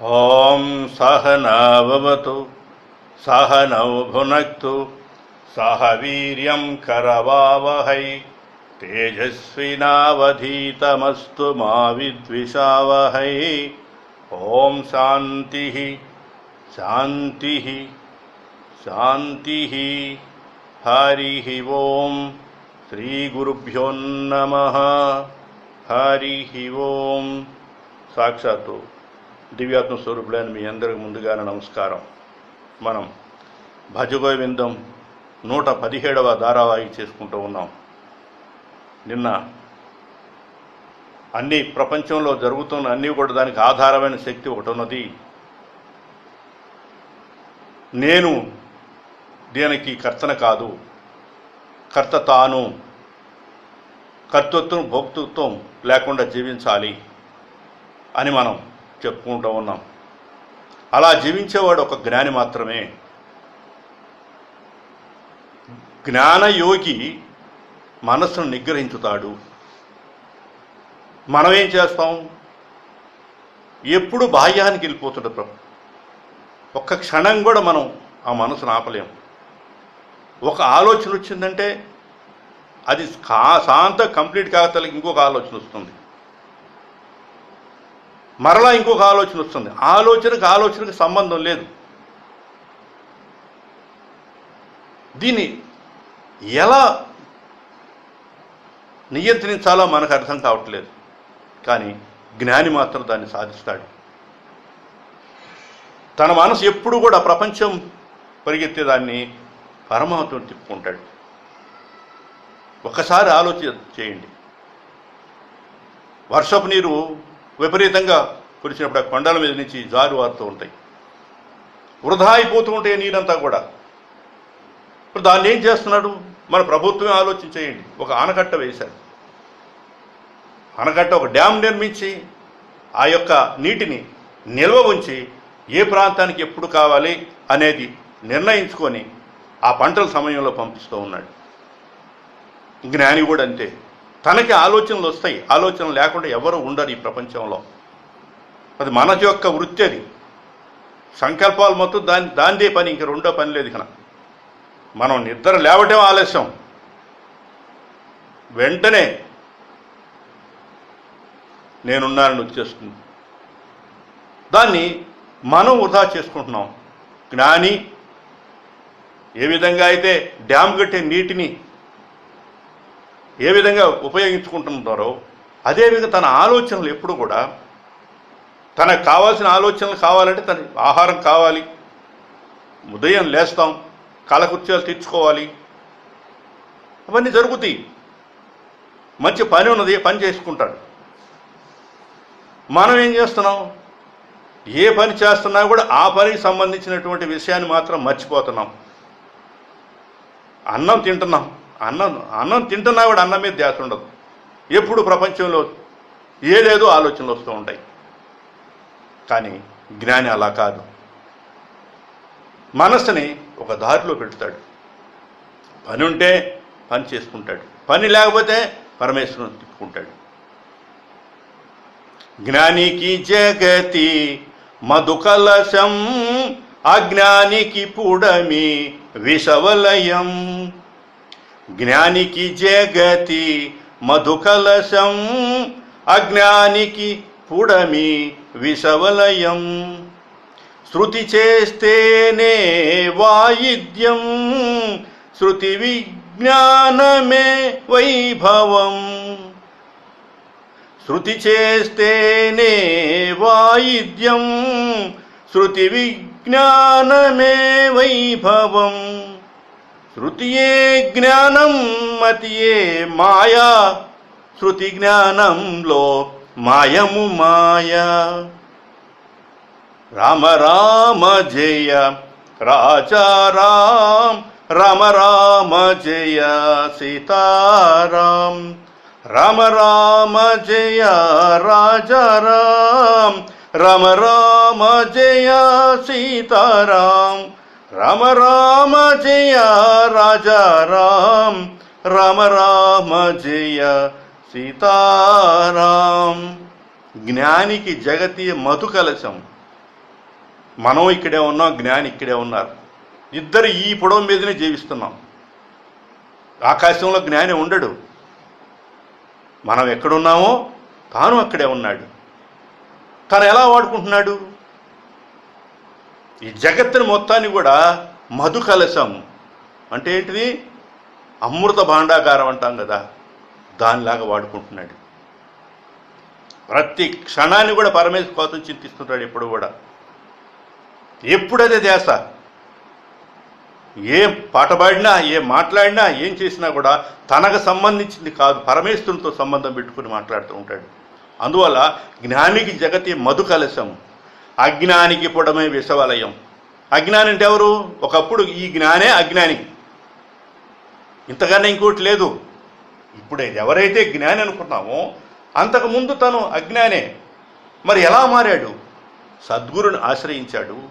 ॐ सह भवतु सहनौ भुनक्तु सह वीर्यं करवावहै तेजस्विनावधीतमस्तु मा विद्विषावहै। ॐ शान्तिः शान्तिः शान्तिः। हरिः ओं श्रीगुरुभ्योन्नमः हरिः ॐ साक्षात् దివ్యాత్మ స్వరూపులైన మీ అందరికి ముందుగానే నమస్కారం. మనం భజగోవిందం నూట పదిహేడవ ధారావాహి చేసుకుంటూ ఉన్నాం. నిన్న అన్ని ప్రపంచంలో జరుగుతున్న అన్నీ కూడా దానికి ఆధారమైన శక్తి ఒకటి ఉన్నది నేను దీనికి కర్తన కాదు. కర్త తాను. కర్తృత్వం భోక్తృత్వం లేకుండా జీవించాలి అని మనం చెప్పుకుంటూ ఉన్నాం. అలా జీవించేవాడు ఒక జ్ఞాని మాత్రమే. జ్ఞానయోగి మనస్సును నిగ్రహించుతాడు. మనం ఏం చేస్తాం? ఎప్పుడు బాహ్యానికి వెళ్ళిపోతుండే ప్రభు. ఒక్క క్షణం కూడా మనం ఆ మనసును ఆపలేం. ఒక ఆలోచన వచ్చిందంటే అది కా శాంత కంప్లీట్ కాగతలకి ఇంకొక ఆలోచన వస్తుంది. మరలా ఇంకొక ఆలోచన వస్తుంది. ఆలోచనకు ఆలోచనకు సంబంధం లేదు. దీన్ని ఎలా నియంత్రించాలో మనకు అర్థం కావట్లేదు. కానీ జ్ఞాని మాత్రం దాన్ని సాధిస్తాడు. తన మనసు ఎప్పుడు కూడా ప్రపంచం పరిగెత్తేదాన్ని పరమాత్మను తిప్పుకుంటాడు. ఒకసారి ఆలోచన చేయండి. వర్షపు నీరు విపరీతంగా కురిసినప్పుడు ఆ కొండల మీద నుంచి జారు వారుతూ ఉంటాయి. వృధా అయిపోతూ ఉంటాయి నీరంతా కూడా. ఇప్పుడు దాన్ని ఏం చేస్తున్నాడు? మన ప్రభుత్వమే ఆలోచించేయండి ఒక ఆనకట్ట వేశారు. ఆనకట్ట ఒక డ్యామ్ నిర్మించి ఆ యొక్క నీటిని నిల్వ ఉంచి ఏ ప్రాంతానికి ఎప్పుడు కావాలి అనేది నిర్ణయించుకొని ఆ పంటల సమయంలో పంపిస్తూ ఉన్నాడు. జ్ఞాని కూడా అంతే. తనకి ఆలోచనలు వస్తాయి. ఆలోచనలు లేకుండా ఎవరు ఉండరు ఈ ప్రపంచంలో. అది మన యొక్క వృత్తి అది. సంకల్పాలు మొత్తం దాని దాందే పని ఇంక రెండో పని లేదు ఇక. మనం నిద్ర లేవటం ఆలస్యం. వెంటనే నేనున్నానని వచ్చేస్తుంది. దాన్ని మనం వృధా చేసుకుంటున్నాం. జ్ఞాని ఏ విధంగా అయితే డ్యామ్ కట్టే నీటిని ఏ విధంగా ఉపయోగించుకుంటున్నారో అదేవిధంగా తన ఆలోచనలు ఎప్పుడు కూడా తనకు కావాల్సిన ఆలోచనలు కావాలంటే తన ఆహారం కావాలి ఉదయం లేస్తాం కాలకృత్యాలు తీర్చుకోవాలి. అవన్నీ జరుగుతాయి. మంచి పని ఉన్నది పని చేసుకుంటాడు. మనం ఏం చేస్తున్నాం? ఏ పని చేస్తున్నా కూడా ఆ పనికి సంబంధించినటువంటి విషయాన్ని మాత్రం మర్చిపోతున్నాం. అన్నం తింటున్నాం. అన్నం అన్నం తింటున్నా కూడా అన్నం మీద ధ్యాస ఉండదు. ఎప్పుడు ప్రపంచంలో ఏదేదో ఆలోచనలు వస్తూ ఉంటాయి. కానీ జ్ఞాని అలా కాదు. మనస్సుని ఒక దారిలో పెడతాడు. పని ఉంటే పని చేసుకుంటాడు. పని లేకపోతే పరమేశ్వరుని తిప్పుకుంటాడు. జ్ఞానికి జగతి మధుకలశం అజ్ఞానికి పుడమి విషవలయం. జ్ఞానికి జగతి మధుకలశం అజ్ఞానికి పుడమి విషవలయం. శృతి చేస్తేనే వాయిద్యం శృతి విజ్ఞానమే వైభవం. శృతి చేస్తేనే వాయిద్యం శృతి విజ్ఞానమే వైభవం. శృతియే జ్ఞానం మతియే మాయా. శృతి జ్ఞానంలో మాయము మాయా. రామ రామ జయ రాజారాం రామ. రామ జయ సీతారాం. రామ రామ జయ రాజారాం రామ రామ జయ సీతారాం. రామ రామ జయ రాజారాం రామ రామ జయ సీతారాం. జ్ఞానికి జగతి మధు కలశం. మనం ఇక్కడే ఉన్నాం జ్ఞాని ఇక్కడే ఉన్నారు. ఇద్దరు ఈ పొడవు మీదనే జీవిస్తున్నాం. ఆకాశంలో జ్ఞాని ఉండడు. మనం ఎక్కడున్నామో తాను అక్కడే ఉన్నాడు. తను ఎలా వాడుకుంటున్నాడు? ఈ జగత్తుని మొత్తాన్ని కూడా మధు కలశం అంటే ఏంటిది? అమృత భాండాగారం అంటాం కదా దానిలాగా వాడుకుంటున్నాడు. ప్రతి క్షణాన్ని కూడా పరమేశ్వర కోసం చింతిస్తుంటాడు ఎప్పుడు కూడా. ఎప్పుడదే ధ్యాస? ఏ పాట పాడినా ఏ మాట్లాడినా ఏం చేసినా కూడా తనకు సంబంధించింది కాదు పరమేశ్వరునితో సంబంధం పెట్టుకుని మాట్లాడుతూ ఉంటాడు. అందువల్ల జ్ఞానికి జగతి మధు కలశం అజ్ఞానికి పుడమే విషవలయం. అజ్ఞాని అంటే ఎవరు? ఒకప్పుడు ఈ జ్ఞానే అజ్ఞాని. ఇంతకన్నా ఇంకోటి లేదు. ఇప్పుడు ఎవరైతే జ్ఞాని అనుకున్నామో అంతకుముందు తను అజ్ఞానే. మరి ఎలా మారాడు? సద్గురుని ఆశ్రయించాడు.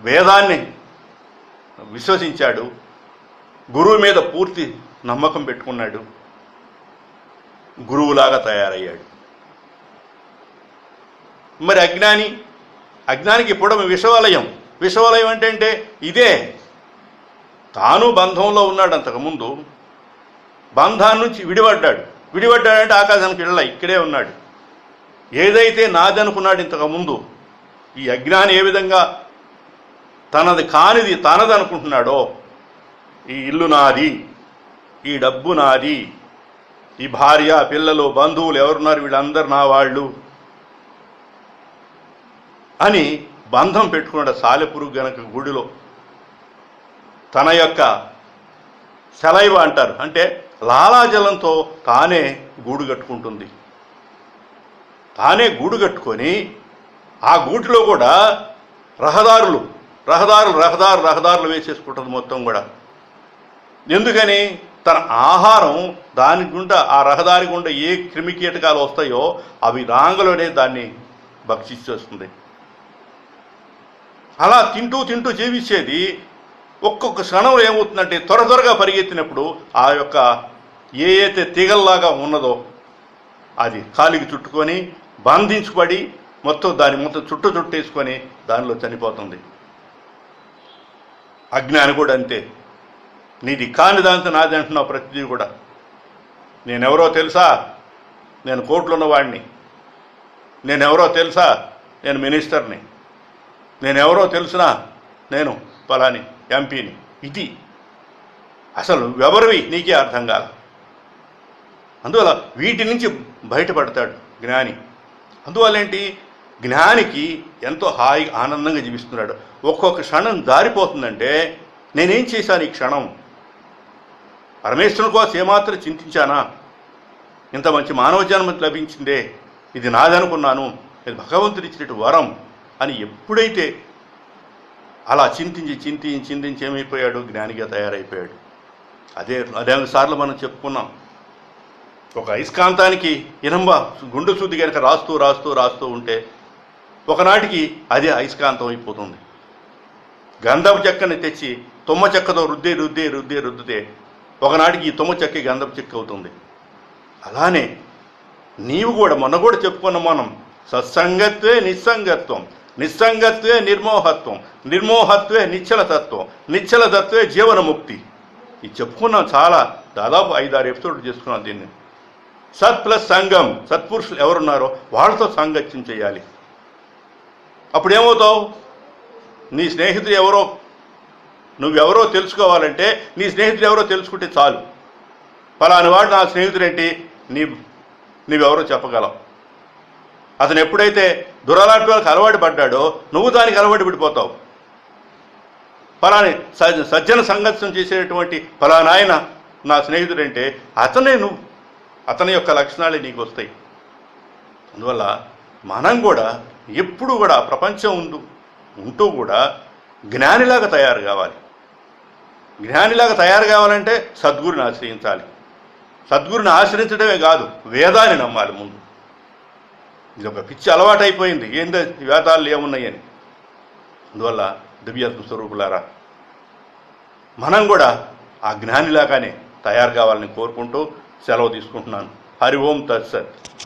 వేదాన్ని విశ్వసించాడు. గురువు మీద పూర్తి నమ్మకం పెట్టుకున్నాడు. గురువులాగా తయారయ్యాడు. మరి అజ్ఞాని? అజ్ఞానికి పొడమ విషవలయం విషవలయం అంటే అంటే ఇదే. తాను బంధంలో ఉన్నాడు అంతకుముందు. బంధాన్ని నుంచి విడిపడ్డాడు. విడిపడ్డాడంటే ఆకాశానికి వెళ్ళ ఇక్కడే ఉన్నాడు. ఏదైతే నాదనుకున్నాడు ఇంతకుముందు ఈ అజ్ఞాని ఏ విధంగా తనది కానిది తనది అనుకుంటున్నాడో? ఈ ఇల్లు నాది. ఈ డబ్బు నాది. ఈ భార్య పిల్లలు బంధువులు ఎవరున్నారు? వీళ్ళందరూ నా వాళ్ళు. అని బంధం పెట్టుకున్నాడు సాలెపురుగు గనక గుడిలో. తన యొక్క సెలైవ అంటారు. అంటే లాలాజలంతో తానే గూడు కట్టుకుంటుంది. తానే గూడు కట్టుకొని ఆ గూటిలో కూడా రహదారులు రహదారులు రహదారు రహదారులు వేసేసుకుంటుంది మొత్తం కూడా. ఎందుకని? తన ఆహారం దాని గుండా ఆ రహదారి గుండా ఏ క్రిమికీటకాలు వస్తాయో అవి రాంగలోనే దాన్ని భక్షిస్తేస్తుంది అలా తింటూ తింటూ జీవించేది ఒక్కొక్క క్షణంలో ఏమవుతుందంటే త్వర త్వరగా పరిగెత్తినప్పుడు ఆ యొక్క ఏ అయితే తీగల్లాగా ఉన్నదో అది కాలికి చుట్టుకొని బంధించబడి మొత్తం దాని మొత్తం చుట్టు చుట్టేసుకొని దానిలో చనిపోతుంది. అజ్ఞాని కూడా అంతే. నీది కాని దాంతో నాది అంటున్నావు ప్రతిదీ కూడా. నేనెవరో తెలుసా? నేను కోర్టులో ఉన్నవాడిని నేనెవరో తెలుసా? నేను మినిస్టర్ని. నేను ఎవరో తెలుసునా? నేను పలాని ఎంపీని. ఇది. అసలు ఎవరివి? నీకే అర్థం కాల. అందువల్ల వీటి నుంచి బయటపడతాడు జ్ఞాని. అందువల్ల ఏంటి జ్ఞానికి ఎంతో హాయి ఆనందంగా జీవిస్తున్నాడు. ఒక్కొక్క క్షణం దారిపోతుందంటే నేనేం చేశాను ఈ క్షణం? పరమేశ్వరుని కోసం ఏమాత్రం చింతించానా? ఇంత మంచి మానవ జన్మ లభించిందే. ఇది నాదనుకున్నాను. ఇది భగవంతుడిచ్చినట్టు వరం. అని ఎప్పుడైతే అలా చింతించి చింతించి చింతించి ఏమైపోయాడు? జ్ఞానిగా తయారైపోయాడు. అదే అదే సార్లు మనం చెప్పుకున్నాం. ఒక అయస్కాంతానికి ఇనంబ గుండు శుద్ధి కనుక రాస్తూ రాస్తూ రాస్తూ ఉంటే ఒకనాటికి అదే అయస్కాంతం అయిపోతుంది. గంధపు చెక్కని తెచ్చి తుమ్మ చెక్కతో రుద్దే రుద్దే రుద్దే రుద్దితే ఒకనాటికి ఈ తుమ్మ చెక్క గంధపు చెక్క అవుతుంది. అలానే నీవు కూడా మొన్న కూడా చెప్పుకున్న మనం సత్సంగత్వే నిస్సంగత్వం. నిస్సంగత్వే నిర్మోహత్వం నిర్మోహత్వే నిశ్చలతత్వం నిశ్చలతత్వే జీవనముక్తి. ఇది చెప్పుకున్నాం చాలా దాదాపు ఐదారు ఎపిసోడ్లు చేసుకున్నాం దీన్ని. సత్ ప్లస్ సంఘం సత్పురుషులు ఎవరున్నారో వాళ్ళతో సాంగత్యం చేయాలి. అప్పుడు ఏమవుతావు నీ స్నేహితుడు ఎవరో నువ్వెవరో తెలుసుకోవాలంటే నీ స్నేహితుడు ఎవరో తెలుసుకుంటే చాలు. పలాని వాడు నా స్నేహితుడేంటి? నీ నీవెవరో చెప్పగలవు. అతను ఎప్పుడైతే దురలాంటి వాళ్ళకి అలవాటు పడ్డాడో నువ్వు దానికి అలవాటు పడిపోతావు. ఫలాని సజ్జ సజ్జన సంఘర్షం చేసేటువంటి ఫలానాయన నా స్నేహితుడంటే అతనే నువ్వు. అతని యొక్క లక్షణాలే నీకు వస్తాయి. అందువల్ల మనం కూడా ఎప్పుడు కూడా ప్రపంచం ఉండు ఉంటూ కూడా జ్ఞానిలాగా తయారు కావాలి. జ్ఞానిలాగా తయారు కావాలంటే సద్గురుని ఆశ్రయించాలి. సద్గురుని ఆశ్రయించడమే కాదు వేదాన్ని నమ్మాలి ముందు. ఇది ఒక పిచ్చి అలవాటు అయిపోయింది ఏందో వేదాలు ఏమున్నాయని. అందువల్ల దివ్యాత్మ స్వరూపులారా మనం కూడా ఆ జ్ఞానిలాగానే తయారు కావాలని కోరుకుంటూ సెలవు తీసుకుంటున్నాను. హరి ఓం తత్సత్.